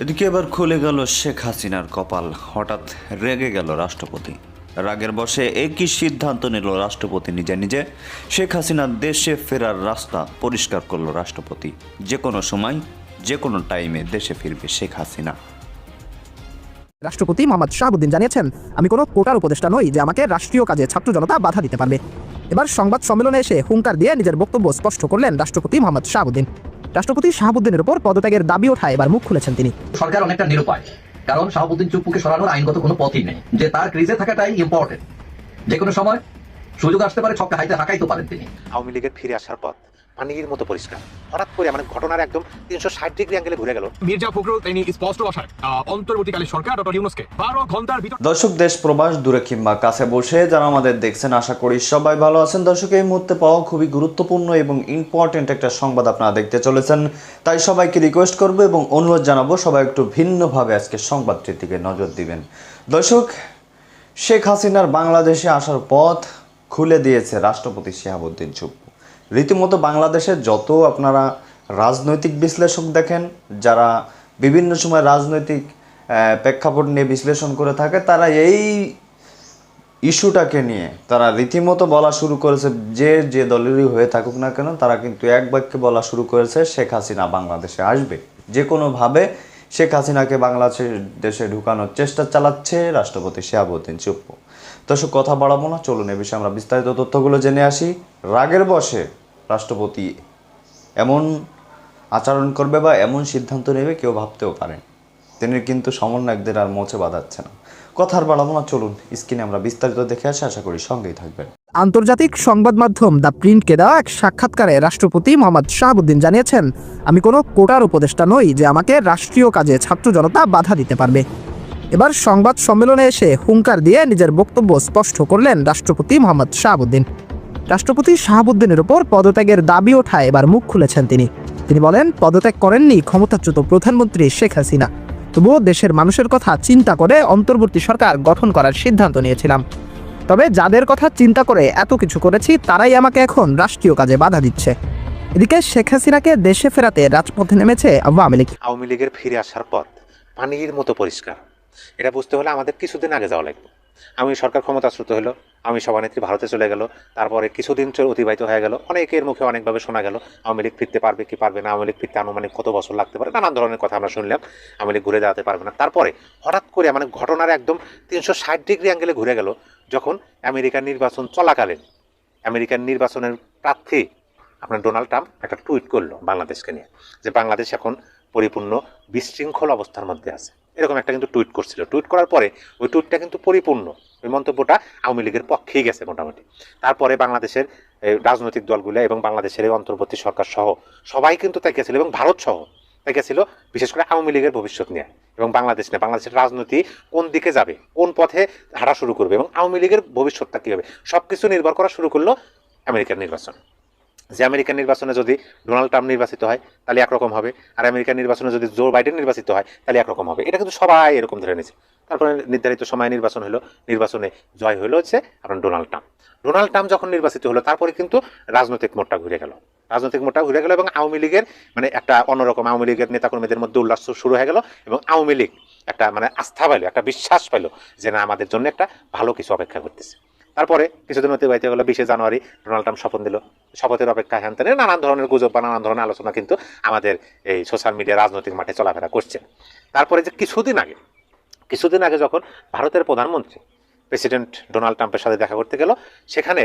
এদিকে এবার খুলে গেল শেখ হাসিনার কপাল। হঠাৎ রেগে গেল রাষ্ট্রপতি। রাগের বসে একই সিদ্ধান্ত নিল রাষ্ট্রপতি নিজে নিজে। শেখ হাসিনার দেশে ফেরার রাস্তা পরিষ্কার করল রাষ্ট্রপতি। যে কোনো সময়, যে কোনো টাইমে দেশে ফিরবে শেখ হাসিনা। রাষ্ট্রপতি মোহাম্মদ শাহাবুদ্দিন জানিয়েছেন, আমি কোনো কোটার উপদেষ্টা নই যে আমাকে রাষ্ট্রীয় কাজে ছাত্র জনতা বাধা দিতে পারবে। এবার সংবাদ সম্মেলনে এসে হুঙ্কার দিয়ে নিজের বক্তব্য স্পষ্ট করলেন রাষ্ট্রপতি মোহাম্মদ শাহাবুদ্দিন। রাষ্ট্রপতি শাহাবুদ্দিনের উপর পদত্যাগের দাবি ওঠায় এবার মুখ খুলেছেন তিনি। সরকার অনেকটা নিরুপায় কারণ শাহাবুদ্দিন চুপ্পুকে সরানোর আইনগত কোনো পথই নেই। যে তার ক্রিজে থাকাটাই ইম্পর্টেন্ট যে কোনো সময় সুযোগ আসতে পারে ছক্কা হাইতে হাঁকাইতে পারেন তিনি। আওয়ামী লীগের ফিরে আসার পথ। পানির মতো পরিষ্কার। হঠাৎ করে মানে ঘটনার একদম তিনশো ষাট ডিগ্রি অ্যাঙ্গেলে ঘুরে গেল। মির্জা ফখরুল তিনি স্পষ্ট ভাষায় অন্তর্বর্তীকালীন সরকার ডক্টর ইউনুসকে বারো ঘণ্টার ভিতর দর্শক দেশ প্রবাস দূরে কিংবা কাছে বসে যারা আমাদের দেখছেন আশা করি সবাই ভালো আছেন। দর্শক এই মুহূর্তে পাওয়া খুবই গুরুত্বপূর্ণ এবং ইম্পর্টেন্ট একটা সংবাদ আপনারা দেখতে চলেছেন। তাই সবাইকে রিকোয়েস্ট করব এবং অনুরোধ জানাব সবাই একটু ভিন্নভাবে আজকে সংবাদটির দিকে নজর দিবেন। দর্শক শেখ হাসিনার বাংলাদেশে আসার পথ খুলে দিয়েছে রাষ্ট্রপতি শিহাবুদ্দিন চুপ্পু রীতিমতো বাংলাদেশের যত আপনারা রাজনৈতিক বিশ্লেষক দেখেন, যারা বিভিন্ন সময় রাজনৈতিক প্রেক্ষাপট নিয়ে বিশ্লেষণ করে থাকে, তারা এই ইস্যুটাকে নিয়ে, তারা রীতিমতো বলা শুরু করেছে, যে যে দলেরই হয়ে থাকুক না কেন, তারা কিন্তু এক বাক্যে বলা শুরু করেছে, শেখ হাসিনা বাংলাদেশে আসবে। যে কোনোভাবে শেখ হাসিনাকে বাংলাদেশের দেশে ঢুকানোর চেষ্টা চালাচ্ছে রাষ্ট্রপতি শিহাবুদ্দিন চুপ্পু। দর্শক, কথা বাড়াবো না, চলুন এ বিষয়ে আমরা বিস্তারিত তথ্যগুলো জেনে আসি। রাগের বসে রাষ্ট্রপতি এমন আচরণ করবে বা এমন সিদ্ধান্ত নেবে কেউ ভাবতেও পারে তিনি কিন্তু সমন্বয়কদের আর মোচে বাঁধাচ্ছে না। কথার বাড়াবো চলুন, স্ক্রিনে আমরা বিস্তারিত দেখে আসি, আশা করি সঙ্গেই থাকবেন। আন্তর্জাতিক সংবাদ মাধ্যম দ্য প্রিন্টকে দেওয়া এক সাক্ষাৎকারে রাষ্ট্রপতি মোহাম্মদ শাহাবুদ্দিন জানিয়েছেন, আমি কোনো কোটার উপদেষ্টা নই যে আমাকে রাষ্ট্রীয় কাজে ছাত্র জনতা বাধা দিতে পারবে। এবার সংবাদ সম্মেলনে এসে হুঙ্কার দিয়ে নিজের বক্তব্য স্পষ্ট করলেন রাষ্ট্রপতি মোহাম্মদ শাহাবুদ্দিন। রাষ্ট্রপতি শাহাবুদ্দিনের ওপর পদত্যাগের দাবি ওঠায় এবার মুখ খুলেছেন তিনি। তিনি বলেন, পদত্যাগ করেননি ক্ষমতাচ্যুত প্রধানমন্ত্রী শেখ হাসিনা। তবুও দেশের মানুষের কথা চিন্তা করে অন্তর্বর্তী সরকার গঠন করার সিদ্ধান্ত নিয়েছিলাম। তবে যাদের কথা চিন্তা করে এত কিছু করেছি, তারাই আমাকে এখন রাষ্ট্রীয় কাজে বাধা দিচ্ছে। এদিকে শেখ হাসিনাকে দেশে ফেরাতে রাজপথে নেমেছে আওয়ামী লীগ। আওয়ামী লীগের ফিরে আসার পথ পানির মতো পরিষ্কার। এটা বুঝতে হলে আমাদের কিছুদিন আগে যাওয়া লাগবে। আমি সরকার ক্ষমতাচ্যুত হলো, আমি সভানেত্রী ভারতে চলে গেল, তারপরে কিছুদিন অতিবাহিত হয়ে গেল, অনেকের মুখে অনেকভাবে শোনা গেল, আওয়ামী লীগ ফিরতে পারবে কি পারবে না, আওয়ামী লীগ ফিরতে আনুমানিক কত বছর লাগতে পারে, নানান ধরনের কথা আমরা শুনলাম, আওয়ামী লীগ ঘুরে দাঁড়াতে পারবে না। তারপরে হঠাৎ করে মানে ঘটনার একদম তিনশো ষাট ডিগ্রি অ্যাঙ্গেলে ঘুরে গেল, যখন আমেরিকার নির্বাচন চলাকালীন, আমেরিকার নির্বাচনের প্রার্থী আপনার ডোনাল্ড ট্রাম্প একটা টুইট করল বাংলাদেশকে নিয়ে, যে বাংলাদেশ এখন পরিপূর্ণ বিশৃঙ্খল অবস্থার মধ্যে আছে। এরকম একটা কিন্তু টুইট করছিল। টুইট করার পরে ওই টুইটটা কিন্তু পরিপূর্ণ। ওই মন্তব্যটা আওয়ামী লীগের পক্ষেই গেছে মোটামুটি। তারপরে বাংলাদেশের রাজনৈতিক দলগুলো এবং বাংলাদেশের এই অন্তর্বর্তী সরকার সহ সবাই কিন্তু তাই গেছিল এবং ভারত সহ তাই গেছিল, বিশেষ করে আওয়ামী লীগের ভবিষ্যৎ নিয়ে। এবং বাংলাদেশ নিয়ে বাংলাদেশের রাজনীতি কোন দিকে যাবে, কোন পথে হাঁটা শুরু করবে এবং আওয়ামী লীগের ভবিষ্যৎটা কী হবে সব কিছু নির্ভর করা শুরু করল আমেরিকার নির্বাচন। যে আমেরিকান নির্বাচনে যদি ডোনাল্ড ট্রাম্প নির্বাচিত হয়, তাহলে একরকম হবে। আর আমেরিকান নির্বাচনে যদি জো বাইডেন নির্বাচিত হয়, তাহলে একরকম হবে। এটা কিন্তু সবাই এরকম ধরে নিয়েছে। তারপরে নির্ধারিত সময় নির্বাচন হলো, নির্বাচনে জয় হলো হচ্ছে আপনার ডোনাল্ড ট্রাম্প। ডোনাল্ড ট্রাম্প যখন নির্বাচিত হলো, তারপরে কিন্তু রাজনৈতিক মোড়টা ঘুরে গেল। রাজনৈতিক মোড়টা ঘুরে গেল এবং আওয়ামী লীগের মানে একটা অন্যরকম আওয়ামী লীগের নেতাকর্মীদের মধ্যে উল্লাস শুরু হয়ে গেল এবং আওয়ামী লীগ একটা মানে আস্থা পাইলো, একটা বিশ্বাস পাইলো যে না, আমাদের জন্য একটা ভালো কিছু অপেক্ষা করতেছে। তারপরে কিছুদিন অতিবাহিত হলো, বিশে জানুয়ারি ডোনাল্ড ট্রাম্প শপথ দিল শপথের অপেক্ষা হ্যান নানান ধরনের গুজব বা নানান ধরনের আলোচনা কিন্তু আমাদের এই সোশ্যাল মিডিয়া রাজনৈতিক মাঠে চলাফেরা করছে তারপরে যে কিছুদিন আগে কিছুদিন আগে যখন ভারতের প্রধানমন্ত্রী প্রেসিডেন্ট ডোনাল্ড ট্রাম্পের সাথে দেখা করতে গেল, সেখানে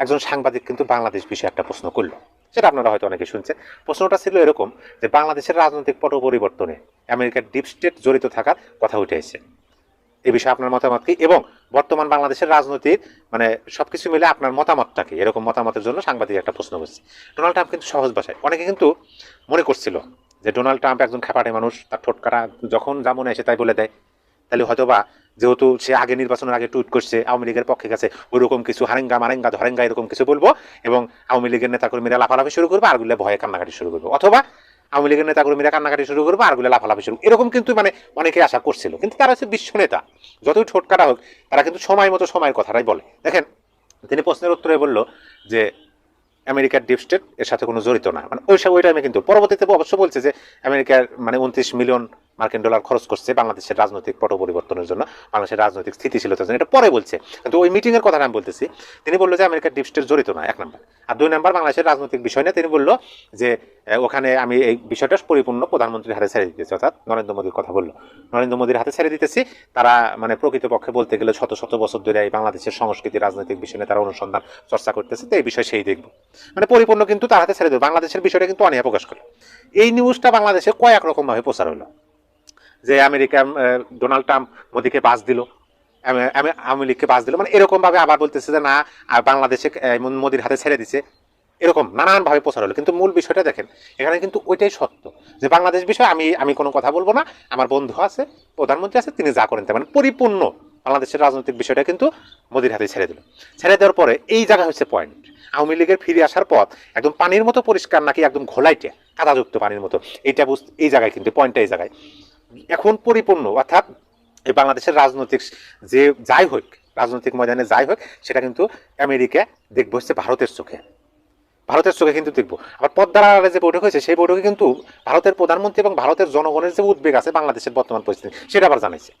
একজন সাংবাদিক কিন্তু বাংলাদেশ বিষয়ে একটা প্রশ্ন করল। সেটা আপনারা হয়তো অনেকে শুনছেন। প্রশ্নটা ছিল এরকম যে, বাংলাদেশের রাজনৈতিক পট পরিবর্তনে আমেরিকার ডিপ স্টেট জড়িত থাকার কথা উঠে এসেছে। এই বিষয়ে আপনার মতামত কি? এবং বর্তমান বাংলাদেশের রাজনৈতিক মানে সবকিছু মিলে আপনার মতামতটা কি? এরকম মতামতের জন্য সাংবাদিক একটা প্রশ্ন করছে। ডোনাল্ড ট্রাম্প কিন্তু সহজ ভাষায়, অনেকে কিন্তু মনে করছিল যে ডোনাল্ড ট্রাম্প একজন খেপাটে মানুষ, তার ঠোঁটকাটা যখন যা মনে আসে তাই বলে দেয়। তাহলে হয়তোবা যেহেতু সে আগে নির্বাচনের আগে টুইট করছে, আওয়ামী লীগের পক্ষে গেছে ওইরকম কিছু হারেঙ্গা মারেঙ্গা ধরেঙ্গা এরকম কিছু বলব এবং আওয়ামী লীগের নেতাকর্মীরা লাফালাফি শুরু করবে আরগুলো ভয়ে কান্নাকাটি শুরু করবে। অথবা আওয়ামী লীগের নেতাকর্মীরা কান্নাকাটি শুরু করবে আরগুলো লাফালাফি শুরু। এরকম কিন্তু মানে অনেকে আশা করছিল। কিন্তু তারা হচ্ছে বিশ্ব নেতা। যতই ঠোটকাটা হোক, তারা কিন্তু সময় মতো সময়ের কথাটাই বলে। দেখেন, তিনি প্রশ্নের উত্তরে বলল যে, আমেরিকার ডিপ স্টেট এর সাথে কোনো জড়িত না। মানে ওই সব ওই টাইমে কিন্তু। পরবর্তীতে অবশ্য বলছে যে, আমেরিকার মানে উনত্রিশ মিলিয়ন মার্কিন ডলার খরচ করছে বাংলাদেশের রাজনৈতিক পট পরিবর্তনের জন্য, বাংলাদেশের রাজনৈতিক স্থিতিশীলতার জন্য। এটা পরে বলছে। কিন্তু ওই মিটিংয়ের কথা আমি বলতেছি, তিনি বলল যে আমেরিকার ডিপ স্টেট জড়িত না এক নম্বর। আর দুই নম্বর, বাংলাদেশের রাজনৈতিক বিষয় নিয়ে তিনি বলল যে ওখানে আমি এই বিষয়টা পরিপূর্ণ প্রধানমন্ত্রীর হাতে ছেড়ে দিতেছি, অর্থাৎ নরেন্দ্র মোদীর কথা বলল। নরেন্দ্র মোদীর হাতে ছেড়ে দিতেছি, তারা মানে প্রকৃতপক্ষে বলতে গেলে শত শত বছর ধরে এই বাংলাদেশের সংস্কৃতি, রাজনৈতিক বিষয় নিয়ে তারা অনুসন্ধান, চর্চা করতেছে, তো এই বিষয় সেই দেখব। মানে পরিপূর্ণ কিন্তু তার হাতে ছেড়ে দেবে। বাংলাদেশের বিষয়টা কিন্তু অনীহা প্রকাশ করে এই নিউজটা বাংলাদেশে কয়েক রকমভাবে প্রচার হলো। যে আমেরিকা ডোনাল্ড ট্রাম্প মোদীকে বাস দিল আওয়ামী লীগকে বাস দিল। মানে এরকম ভাবে আবার বলতেছে যে না বাংলাদেশে মোদীর হাতে ছেড়ে দিছে। এরকম নানান ভাবে প্রচার হলো। কিন্তু মূল বিষয়টা দেখেন, এখানে কিন্তু ওইটাই সত্য যে বাংলাদেশ বিষয়ে আমি আমি কোনো কথা বলব না। আমার বন্ধু আছে, প্রধানমন্ত্রী আছে, তিনি যা করেন মানে পরিপূর্ণ বাংলাদেশের রাজনৈতিক বিষয়টা কিন্তু মোদীর হাতে ছেড়ে দিল। ছেড়ে দেওয়ার পরে এই জায়গা হচ্ছে পয়েন্ট আওয়ামী লীগের ফিরে আসার পথ একদম পানির মতো পরিষ্কার নাকি একদম ঘোলাইটে, কাদাযুক্ত পানির মতো। এইটা বুঝতে এই জায়গায় কিন্তু পয়েন্টটা এই জায়গায়। এখন পরিপূর্ণ, অর্থাৎ এই বাংলাদেশের রাজনৈতিক যে যাই হোক, রাজনৈতিক ময়দানে যাই হোক, সেটা কিন্তু আমেরিকা দেখব হচ্ছে ভারতের চোখে। ভারতের চোখে কিন্তু দেখব। আবার পদ্মার আড়ালে যে বৈঠক হয়েছে, সেই বৈঠকে কিন্তু ভারতের প্রধানমন্ত্রী এবং ভারতের জনগণের যে উদ্বেগ আছে বাংলাদেশের বর্তমান পরিস্থিতি, সেটা আবার জানাইছে।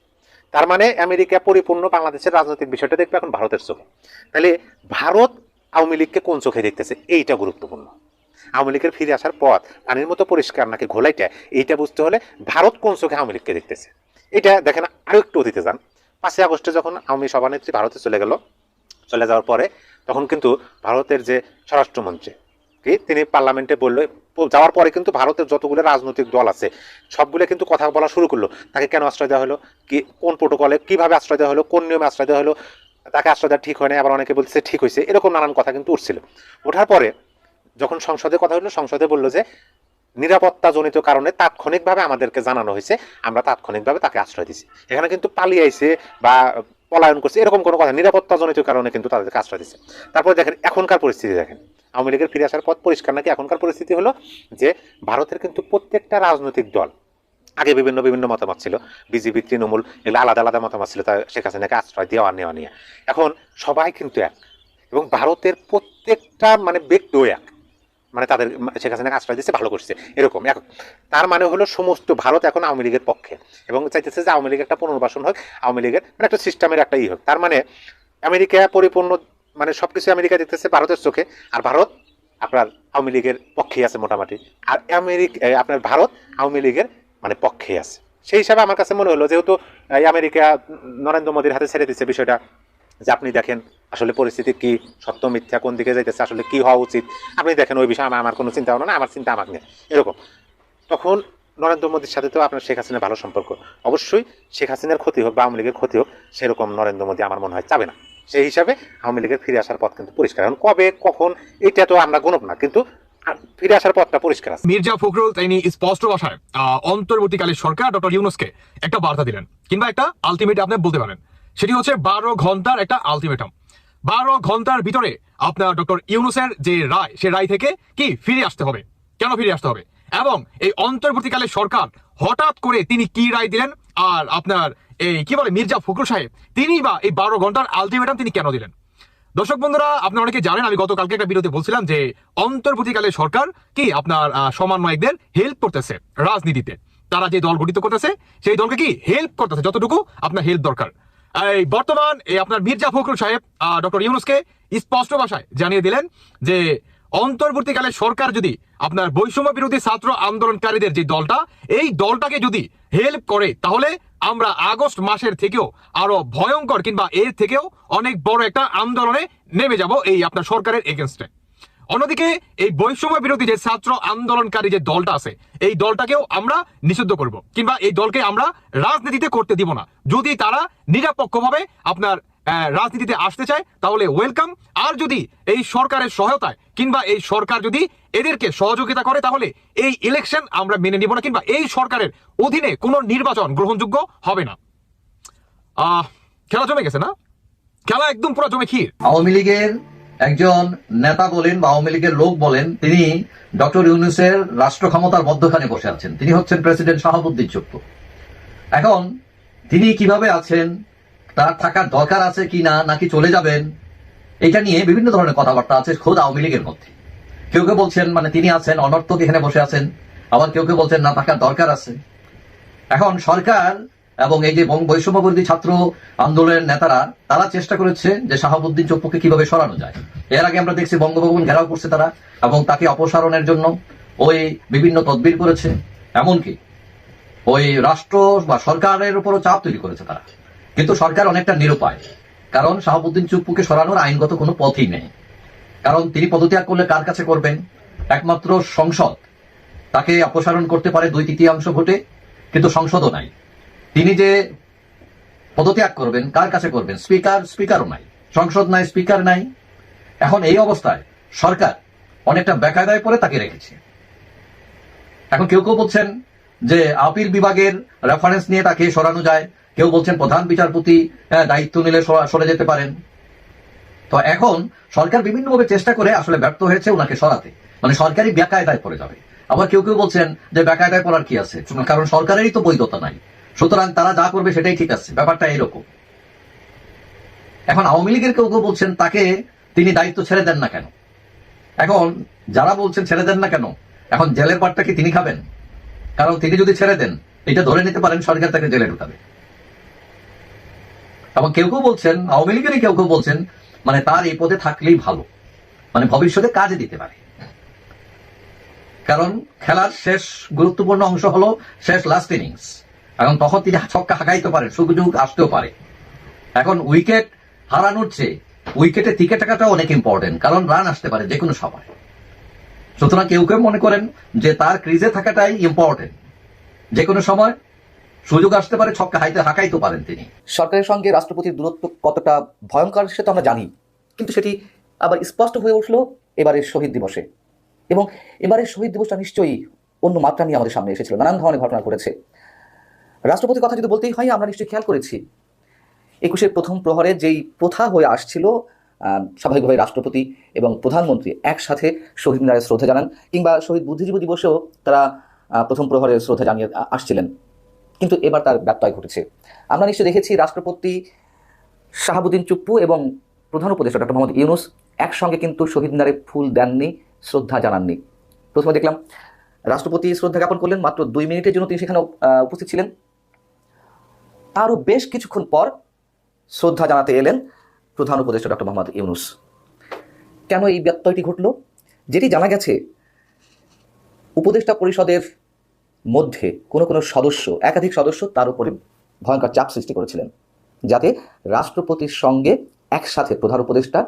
তার মানে আমেরিকা পরিপূর্ণ বাংলাদেশের রাজনৈতিক বিষয়টা দেখবে এখন ভারতের চোখে। তাহলে ভারত আওয়ামী লীগকে কোন চোখে দেখতেছে? এইটা গুরুত্বপূর্ণ। আওয়ামী লীগের ফিরে আসার পথ পানির মতো পরিষ্কার নাকি ঘোলাইটা, এইটা বুঝতে হলে ভারত কোন চোখে আওয়ামী লীগকে দেখতেছে? এটা দেখেন আরও একটু অতীতে যান। পাঁচই আগস্টে যখন আওয়ামী সভানেত্রী ভারতে চলে গেল, চলে যাওয়ার পরে তখন কিন্তু ভারতের যে স্বরাষ্ট্রমন্ত্রী, কি তিনি পার্লামেন্টে বলল, যাওয়ার পরে কিন্তু ভারতের যতগুলো রাজনৈতিক দল আছে, সবগুলো কিন্তু কথা বলা শুরু করল। তাকে কেন আশ্রয় দেওয়া হলো? কি, কোন প্রোটোকলে কীভাবে আশ্রয় দেওয়া হলো? কোন নিয়মে আশ্রয় দেওয়া হলো? তাকে আশ্রয় দেওয়া ঠিক হয় না আবার অনেকে বলছে ঠিক হয়েছে, এরকম নানান কথা কিন্তু উঠছিল। ওঠার পরে যখন সংসদে কথা হলো সংসদে বলল যে, নিরাপত্তাজনিত কারণে তাৎক্ষণিকভাবে আমাদেরকে জানানো হয়েছে, আমরা তাৎক্ষণিকভাবে তাকে আশ্রয় দিছি এখানে কিন্তু পালিয়ে আইছে বা পলায়ন করছে, এরকম কোনো কথা, নিরাপত্তাজনিত কারণে কিন্তু তাদেরকে আশ্রয় দিচ্ছে তারপরে দেখেন, এখনকার পরিস্থিতি দেখেন। আওয়ামী লীগের ফিরে আসার পথ পরিষ্কার নাকি এখনকার পরিস্থিতি হলো যে, ভারতের কিন্তু প্রত্যেকটা রাজনৈতিক দল, আগে বিভিন্ন বিভিন্ন মতামত ছিল, বিজেপি, তৃণমূল, এগুলো আলাদা আলাদা মতামত ছিল, তা শেখ হাসিনাকে আশ্রয় দেওয়া, নেওয়া নিয়ে। এখন সবাই কিন্তু এক। এবং ভারতের প্রত্যেকটা মানে ব্যক্তিও এক। মানে তাদের শেখ হাসিনাকে আশ্রয় দিচ্ছে ভালো করছে। এরকম, এক তার মানে হলো সমস্ত ভারত এখন আওয়ামী লীগের পক্ষে। এবং চাইতেছে যে আওয়ামী লীগের একটা পুনর্বাসন হোক, আওয়ামী লীগের মানে একটা সিস্টেমের একটা ই হোক। তার মানে আমেরিকা পরিপূর্ণ মানে সব কিছু আমেরিকা দেখতেছে ভারতের চোখে, আর ভারত আপনার আওয়ামী লীগের পক্ষেই আছে মোটামুটি। আর আমেরিকা আপনার ভারত আওয়ামী লীগের মানে পক্ষেই আছে। সেই হিসাবে আমার কাছে মনে হলো, যেহেতু এই আমেরিকা নরেন্দ্র মোদীর হাতে ছেড়ে দিচ্ছে বিষয়টা যে আপনি দেখেন আসলে পরিস্থিতি কি সত্য মিথ্যা কোন দিকে যাইতেছে আসলে কি হওয়া উচিত? আপনি দেখেন ওই বিষয়ে আমার কোনো চিন্তা ভাবনা না আমার চিন্তা আমাকে এরকম। তখন নরেন্দ্র মোদীর সাথে তো আপনার শেখ হাসিনার ভালো সম্পর্ক। অবশ্যই শেখ হাসিনার ক্ষতি হোক বা আওয়ামী লীগের ক্ষতি হোক সেরকম নরেন্দ্র মোদী আমার মনে হয় চাবে না। সেই হিসাবে আওয়ামী লীগের ফিরে আসার পথ কিন্তু পরিষ্কার। এখন কবে কখন এটা তো আমরা গণব না কিন্তু ফিরে আসার পথটা পরিষ্কার আছে। মির্জা ফখরুল তিনি স্পষ্ট ভাষায় আহ, অন্তর্বর্তীকালীন সরকার ডক্টর ইউনুসকে একটা বার্তা দিলেন কিংবা একটা আলটিমেট আপনি বলতে পারেন। সেটি হচ্ছে বারো ঘণ্টার একটা আলটিমেটাম বারো ঘণ্টার ভিতরে আপনার ডক্টর ইউনুসের যে রায়, সে রায় থেকে কি ফিরে আসতে হবে? কেন ফিরে আসতে হবে? এবং এই অন্তর্বর্তীকালে সরকার হঠাৎ করে তিনি কি রায় দিলেন? আর আপনার এই কি বলে, মির্জা ফখরুল সাহেব, তিনি বা এই বারো ঘণ্টার আলটিমেটাম তিনি কেন দিলেন? দর্শক বন্ধুরা, আপনারা অনেকে জানেন, আমি গতকালকে একটা ভিডিওতে বলছিলাম যে অন্তর্বর্তীকালে সরকার কি আপনার সমন্বয়কদের হেল্প করতেছে রাজনীতিতে। তারা যে দল গঠিত করতেছে, সেই দলকে কি হেল্প করতেছে, যতটুকু আপনার হেল্প দরকার। এই বর্তমান এই আপনার মির্জা ফখরুল সাহেব ডক্টর ইউনুসকে স্পষ্ট ভাষায় জানিয়ে দিলেন যে অন্তর্বর্তীকালে সরকার যদি আপনার বৈষম্য বিরোধী ছাত্র আন্দোলনকারীদের যে দলটা, এই দলটাকে যদি হেল্প করে, তাহলে আমরা আগস্ট মাসের থেকেও আরও ভয়ঙ্কর কিংবা এর থেকেও অনেক বড় একটা আন্দোলনে নেমে যাব এই আপনার সরকারের এগেনস্টে অন্যদিকে এই বৈষম্য বিরোধী যে ছাত্র আন্দোলনকারী যে দলটা আছে, এই দলটাকেও আমরা নিষিদ্ধ করব। কিংবা এই দলকে আমরা রাজনীতিতে করতে দিব না। যদি তারা নিরাপক্ষভাবে আপনার রাজনীতিতে আসতে চায়, তাহলে ওয়েলকাম আর যদি এই সরকারের সহায়তায় কিংবা এই সরকার যদি এদেরকে সহযোগিতা করে, তাহলে এই ইলেকশন আমরা মেনে নিব না, কিংবা এই সরকারের অধীনে কোনো নির্বাচন গ্রহণযোগ্য হবে না। খেলা জমে গেছে না? খেলা একদম পুরো জমে ক্ষীর। আওয়ামী লীগের একজন নেতা বলেন বা আওয়ামী লীগের লোক বলেন, তিনি ডক্টর ইউনুসের রাষ্ট্র ক্ষমতার মধ্যখানে বসে আছেন। তিনি হচ্ছেন প্রেসিডেন্ট শাহাবুদ্দিন চুপ্পু। এখন তিনি কীভাবে আছেন, তার থাকার দরকার আছে কি না নাকি চলে যাবেন, এটা নিয়ে বিভিন্ন ধরনের কথাবার্তা আছে খোদ আওয়ামী লীগের মধ্যে। কেউ কেউ বলছেন মানে তিনি আছেন, অনর্থক এখানে বসে আছেন। আবার কেউ কেউ বলছেন, না, থাকার দরকার আছে। এখন সরকার এবং এই যে বং- বৈষম্যবিরোধী ছাত্র আন্দোলনের নেতারা, তারা চেষ্টা করেছে যে শাহাবুদ্দিন চপ্পুকে কীভাবে সরানো যায়। এর আগে আমরা দেখছি বঙ্গভবন ঘেরাও করছে তারা এবং তাকে অপসারণের জন্য ওই বিভিন্ন তদবির করেছে। এমনকি ওই রাষ্ট্র বা সরকারের উপরও চাপ তৈরি করেছে তারা। কিন্তু সরকার অনেকটা নিরুপায়, কারণ শাহাবুদ্দিন চুপ্পুকে সরানোর আইনগত কোনো পথই নেই। কারণ তিনি পদত্যাগ করলে কার কাছে করবেন? একমাত্র সংসদ। তাকে অপসারণ করতে পারে দুই তৃতীয়াংশ ভোটে, কিন্তু সংসদও নাই। তিনি যে পদত্যাগ করবেন কার কাছে করবেন? স্পিকার স্পিকারও নাই। সংসদ নাই স্পিকার নাই। এখন এই অবস্থায় সরকার অনেকটা বেকায়দায় পরে তাকে রেখেছে। এখন কেউ কেউ বলছেন যে আপিল বিভাগের রেফারেন্স নিয়ে তাকে সরানো যায়। কেউ বলছেন প্রধান বিচারপতি আহ, দায়িত্ব নিলে সরে যেতে পারেন। তো এখন সরকার বিভিন্নভাবে চেষ্টা করে আসলে ব্যর্থ হয়েছে ওনাকে সরাতে। মানে সরকারি বেকায়দায় পড়ে যাবে। আবার কেউ কেউ বলছেন যে বেকায়দায় পড়ার কি আছে? কারণ সরকারেরই তো বৈধতা নাই। সুতরাং তারা যা করবে সেটাই ঠিক আছে। ব্যাপারটা এরকম এখন আওয়ামী লীগের কেউ কেউ বলছেন, তাকে তিনি দায়িত্ব ছেড়ে দেন না কেন? এখন যারা বলছেন ছেড়ে দেন না কেন, এখন জেলের পাটটা কি তিনি খাবেন? কারণ তিনি যদি ছেড়ে দেন, এটা ধরে নিতে পারেন, সরকার তাকে জেলে ঢুকাবে। এবং কেউ কেউ বলছেন, আওয়ামী লীগেরই কেউ কেউ বলছেন মানে তার এই পদে থাকলেই ভালো। মানে ভবিষ্যতে কাজে দিতে পারে। কারণ খেলার শেষ গুরুত্বপূর্ণ অংশ হলো শেষ লাস্ট ইনিংস এখন তখন তিনি ছক্কা হাঁকাইতে পারেন, সুযোগ আসতেও পারে। এখন উইকেট হারানোর চেয়ে উইকেটে টিকে থাকাটা অনেক ইম্পর্টেন্ট কারণ রান আসতে পারে যে কোনো সময়। সুতরাং কেউ কেউ মনে করেন যে তার ক্রিজে থাকাটাই ইম্পর্টেন্ট যে কোনো সময় সুযোগ আসতে পারে, ছক্কা হাইতে হাঁকাইতে পারেন তিনি। সরকারের সঙ্গে রাষ্ট্রপতির দূরত্ব কতটা ভয়ঙ্কর সে তো আমরা জানি, কিন্তু সেটি আবার স্পষ্ট হয়ে উঠল এবারের শহীদ দিবসে। এবং এবারের শহীদ দিবসটা নিশ্চয়ই অন্য মাত্রা নিয়ে আমাদের সামনে এসেছিল। নানান ধরনের ঘটনা ঘটেছে। রাষ্ট্রপতির কথা যদি বলতেই হয়, আমরা নিশ্চয়ই খেয়াল করেছি। একুশের প্রথম প্রহরে যেই প্রথা হয়ে আসছিল স্বাভাবিকভাবে রাষ্ট্রপতি এবং প্রধানমন্ত্রী একসাথে শহীদ মিনারে শ্রদ্ধা জানান, কিংবা শহীদ বুদ্ধিজীবী দিবসেও তারা প্রথম প্রহরে শ্রদ্ধা জানিয়ে আসছিলেন। কিন্তু এবার তার ব্যত্যয় ঘটেছে। আমরা নিশ্চয়ই দেখেছি রাষ্ট্রপতি শাহাবুদ্দিন চুপ্পু এবং প্রধান উপদেষ্টা ডক্টর মোহাম্মদ ইউনুস একসঙ্গে কিন্তু শহীদ মিনারে ফুল দেননি, শ্রদ্ধা জানাননি। প্রথমে দেখলাম, রাষ্ট্রপতি শ্রদ্ধা জ্ঞাপন করলেন, মাত্র দুই মিনিটের জন্য তিনি সেখানে উপস্থিত ছিলেন। তারও বেশ কিছুক্ষণ পর শ্রদ্ধা জানাতে এলেন প্রধান উপদেষ্টা ডক্টর মোহাম্মদ ইউনুস। কেন এই ব্যত্যয়টি ঘটল? যেটি জানা গেছে, উপদেষ্টা পরিষদের মধ্যে কোনো কোনো সদস্য, একাধিক সদস্য তার উপরে ভয়ঙ্কর চাপ সৃষ্টি করেছিলেন, যাতে রাষ্ট্রপতির সঙ্গে একসাথে প্রধান উপদেষ্টা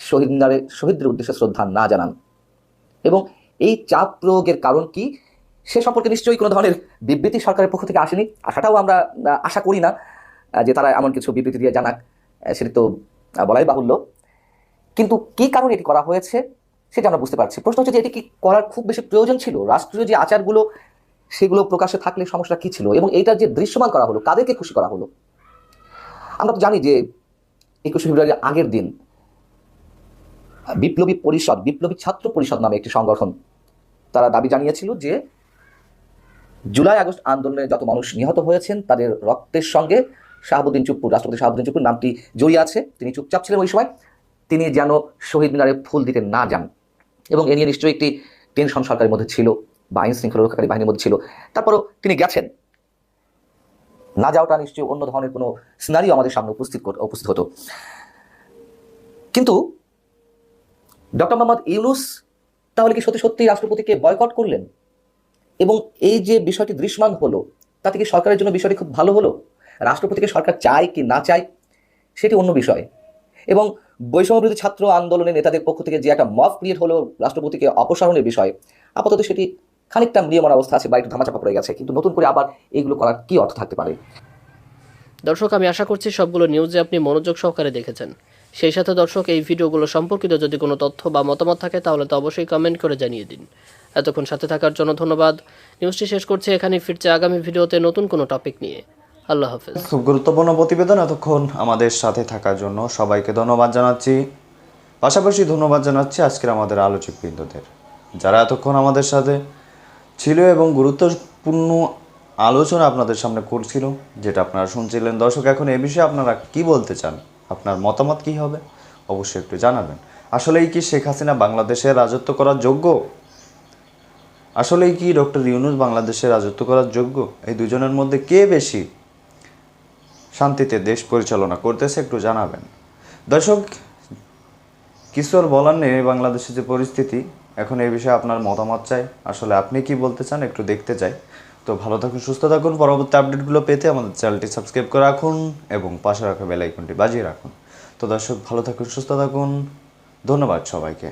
শহীদ মিনারে, শহীদদের উদ্দেশ্যে শ্রদ্ধা না জানান। এবং এই চাপ প্রয়োগের কারণ কি? সে সম্পর্কে নিশ্চয়ই কোনো ধরনের বিবৃতি সরকারের পক্ষ থেকে আসেনি। আশাটাও আমরা আশা করি না যে তারা এমন কিছু বিবৃতি দিয়ে জানাক সেটি তো বলাই বাহুল্য। কিন্তু কি কারণে এটি করা হয়েছে, সেটা আমরা বুঝতে পারছি। প্রশ্ন হচ্ছে যে এটি কি করার খুব বেশি প্রয়োজন ছিল? রাষ্ট্রীয় যে আচারগুলো, সেগুলো প্রকাশে থাকলে সমস্যা কি ছিল? এবং এইটা যে দৃশ্যমান করা হলো, কাদেরকে খুশি করা হলো? আমরা তো জানি যে একুশে ফেব্রুয়ারির আগের দিন, বিপ্লবী পরিষদ, বিপ্লবী ছাত্র পরিষদ নামে একটি সংগঠন, তারা দাবি জানিয়েছিল যে জুলাই আগস্ট আন্দোলনে যত মানুষ নিহত হয়েছেন, তাদের রক্তের সঙ্গে শাহাবুদ্দিন চুপ্পুর, রাষ্ট্রপতি শাহাবুদ্দিন চুপ্পুর নামটি জড়িয়ে আছে। তিনি চুপচাপ ছিলেন ওই সময়। তিনি যেন শহীদ মিনারে ফুল দিতে না যান। এবং এ নিয়ে নিশ্চয়ই একটি টেনশন সরকারের মধ্যে ছিল বা আইন শৃঙ্খলা রক্ষাকারী বাহিনীর মধ্যে ছিল। তারপরও তিনি গেছেন। না যাওয়াটা নিশ্চয়ই অন্য ধরনের কোনো সিনারিও আমাদের সামনে উপস্থিত উপস্থিত হতো। কিন্তু ডক্টর মোহাম্মদ ইউনুস তাহলে কি সত্যি সত্যি রাষ্ট্রপতিকে বয়কট করলেন? এবং এই যে বিষয়টি দৃশ্যমান হলো, তাতে কি সরকারের জন্য বিষয়টি খুব ভালো হলো? রাষ্ট্রপতিকে সরকার চায় কি না চায়? সেটি অন্য বিষয়। এবং বৈষম্যবিরোধী ছাত্র আন্দোলনের নেতাদের পক্ষ থেকে যে একটা মফ ক্রিয়েট হলো রাষ্ট্রপতিকে অপসারণের বিষয়, আপাতত সেটি খানিকটা ম্রিয়মান অবস্থা আছে বা একটু ধামাচাপা পড়ে গেছে, কিন্তু নতুন করে আবার এইগুলো করার কি অর্থ থাকতে পারে? দর্শক, আমি আশা করছি সবগুলো নিউজে আপনি মনোযোগ সহকারে দেখেছেন। সেই সাথে দর্শক, এই ভিডিওগুলো সম্পর্কিত যদি কোনো তথ্য বা মতামত থাকে, তাহলে তো অবশ্যই কমেন্ট করে জানিয়ে দিন। এতক্ষণ সাথে থাকার জন্য ধন্যবাদ। নিউজটি শেষ করছি, এখানেই ফিরছে আগামী ভিডিওতে নতুন কোনো টপিক নিয়ে। আল্লাহ হাফেজ। খুব গুরুত্বপূর্ণ প্রতিবেদন এতক্ষণ আমাদের সাথে থাকার জন্য সবাইকে ধন্যবাদ জানাচ্ছি। পাশাপাশি ধন্যবাদ জানাচ্ছি আজকের আমাদের আলোচক বৃন্দদের যারা এতক্ষণ আমাদের সাথে ছিল এবং গুরুত্বপূর্ণ আলোচনা আপনাদের সামনে করছিল, যেটা আপনারা শুনছিলেন। দর্শক, এখন এ বিষয়ে আপনারা কি বলতে চান? আপনার মতামত কি হবে? অবশ্যই একটু জানাবেন। আসলেই কি শেখ হাসিনা বাংলাদেশে রাজত্ব করার যোগ্য? আসলেই কি ডক্টর ইউনুস বাংলাদেশে রাজত্ব করার যোগ্য? এই দুজনের মধ্যে কে বেশি শান্তিতে দেশ পরিচালনা করতেছে একটু জানাবেন। দর্শক, কিছু আর বলার নেই বাংলাদেশের যে পরিস্থিতি। এখন এই বিষয়ে আপনার মতামত চাই। আসলে আপনি কি বলতে চান একটু দেখতে চাই। তো ভালো থাকুন, সুস্থ থাকুন। পরবর্তী আপডেটগুলো পেতে আমাদের চ্যানেলটি সাবস্ক্রাইব করে রাখুন এবং পাশে রাখা বেল আইকনটি বাজিয়ে রাখুন। তো দর্শক, ভালো থাকুন, সুস্থ থাকুন। ধন্যবাদ সবাইকে।